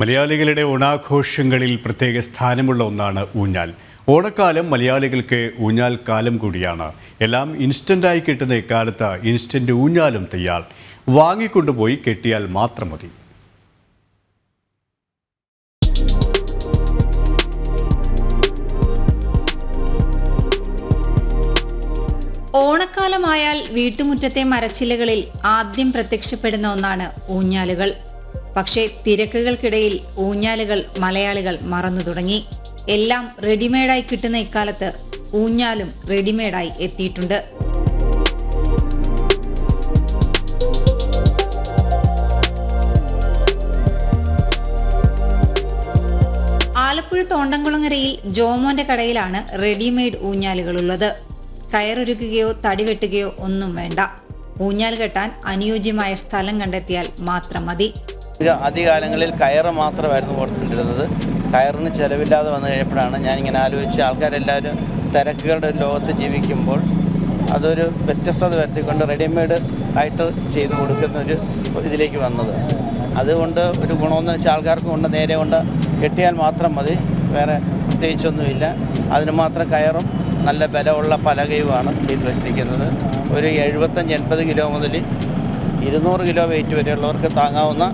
മലയാളികളുടെ ഓണാഘോഷങ്ങളിൽ പ്രത്യേക സ്ഥാനമുള്ള ഒന്നാണ് ഊഞ്ഞാൽ. ഓണക്കാലം മലയാളികൾക്ക് ഊഞ്ഞാൽ കാലം കൂടിയാണ്. എല്ലാം ഇൻസ്റ്റന്റായി കിട്ടുന്ന ഇക്കാലത്ത് ഇൻസ്റ്റന്റ് ഊഞ്ഞാലും തയ്യാർ. വാങ്ങിക്കൊണ്ടുപോയി കെട്ടിയാൽ മാത്രം മതി. ഓണക്കാലമായാൽ വീട്ടുമുറ്റത്തെ മരച്ചില്ലകളിൽ ആദ്യം പ്രത്യക്ഷപ്പെടുന്ന ഒന്നാണ് ഊഞ്ഞാലുകൾ. പക്ഷേ തിരക്കുകൾക്കിടയിൽ ഊഞ്ഞാലുകൾ മലയാളികൾ മറന്നു തുടങ്ങി. എല്ലാം റെഡിമെയ്ഡായി കിട്ടുന്ന ഇക്കാലത്ത് ഊഞ്ഞാലും റെഡിമെയ്ഡായി എത്തിയിട്ടുണ്ട്. ആലപ്പുഴ തോണ്ടംകുളങ്ങരയിൽ ജോമോന്റെ കടയിലാണ് റെഡിമെയ്ഡ് ഊഞ്ഞാലുകളുള്ളത്. കയറൊരുക്കുകയോ തടി വെട്ടുകയോ ഒന്നും വേണ്ട. ഊഞ്ഞാൽ കെട്ടാൻ അനുയോജ്യമായ സ്ഥലം കണ്ടെത്തിയാൽ മാത്രം മതി. ആദ്യകാലങ്ങളിൽ കയറ് മാത്രമായിരുന്നു കൊടുത്തിട്ടിരുന്നത് കയറിന് ചിലവില്ലാതെ വന്നു കഴിഞ്ഞപ്പോഴാണ് ഞാനിങ്ങനെ ആലോചിച്ച് ആൾക്കാരെല്ലാവരും തിരക്കുകളുടെ ലോകത്ത് ജീവിക്കുമ്പോൾ അതൊരു വ്യത്യസ്തത വരുത്തിക്കൊണ്ട് റെഡിമെയ്ഡ് ആയിട്ട് ചെയ്ത് കൊടുക്കുന്ന ഒരു ഇതിലേക്ക് വന്നത്. അതുകൊണ്ട് ഒരു ഗുണമെന്ന് വെച്ചാൽ ആൾക്കാർക്ക് കൊണ്ട് നേരെ കൊണ്ട് കെട്ടിയാൽ മാത്രം മതി വേറെ പ്രത്യേകിച്ചൊന്നുമില്ല. അതിന് മാത്രം കയറും നല്ല ബലമുള്ള പലകയുമാണ് ചെയ്ത് വെച്ചിരിക്കുന്നത്. ഒരു എഴുപത്തഞ്ച് എൺപത് കിലോ മുതൽ ഇരുന്നൂറ് കിലോ വെയിറ്റ് വരെയുള്ളവർക്ക് താങ്ങാവുന്ന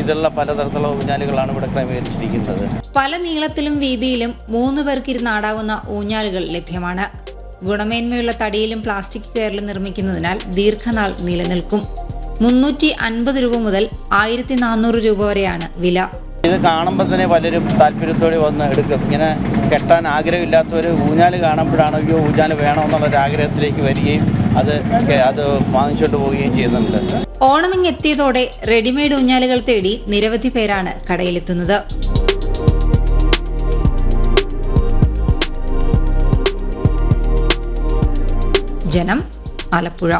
ഇതിലുള്ള പലതരത്തിലുള്ള ഊഞ്ഞാലുകളാണ് ഇവിടെ ക്രമീകരിച്ചിരിക്കുന്നത്. പല നീളത്തിലും വീതിയിലും മൂന്ന് പേർക്ക് ഇരുന്നാടാവുന്ന ഊഞ്ഞാലുകൾ ലഭ്യമാണ്. ഗുണമേന്മയുള്ള തടിയിലും പ്ലാസ്റ്റിക് കയറിലും നിർമ്മിക്കുന്നതിനാൽ ദീർഘനാൾ നിലനിൽക്കും. മുന്നൂറ്റി അൻപത് രൂപ മുതൽ ആയിരത്തി നാനൂറ് രൂപ വരെയാണ് വില. ഇത് കാണുമ്പോൾ തന്നെ പലരും താല്പര്യത്തോടെ വന്ന് എടുക്കും. ഇങ്ങനെ കെട്ടാൻ ആഗ്രഹമില്ലാത്തവർ ഊഞ്ഞാൽ കാണുമ്പോഴാണ് അയ്യോ ഊഞ്ഞാൽ വേണമെന്നുള്ളൊരു ആഗ്രഹത്തിലേക്ക് വരികയും അത് അത് വാങ്ങിച്ചുകൊണ്ട് പോവുകയും ചെയ്യുന്നുണ്ട്. ഓണമിങ് എത്തിയതോടെ റെഡിമെയ്ഡ് ഊഞ്ഞാലുകൾ തേടി നിരവധി പേരാണ് കടയിലെത്തുന്നത്. ജനം ആലപ്പുഴ.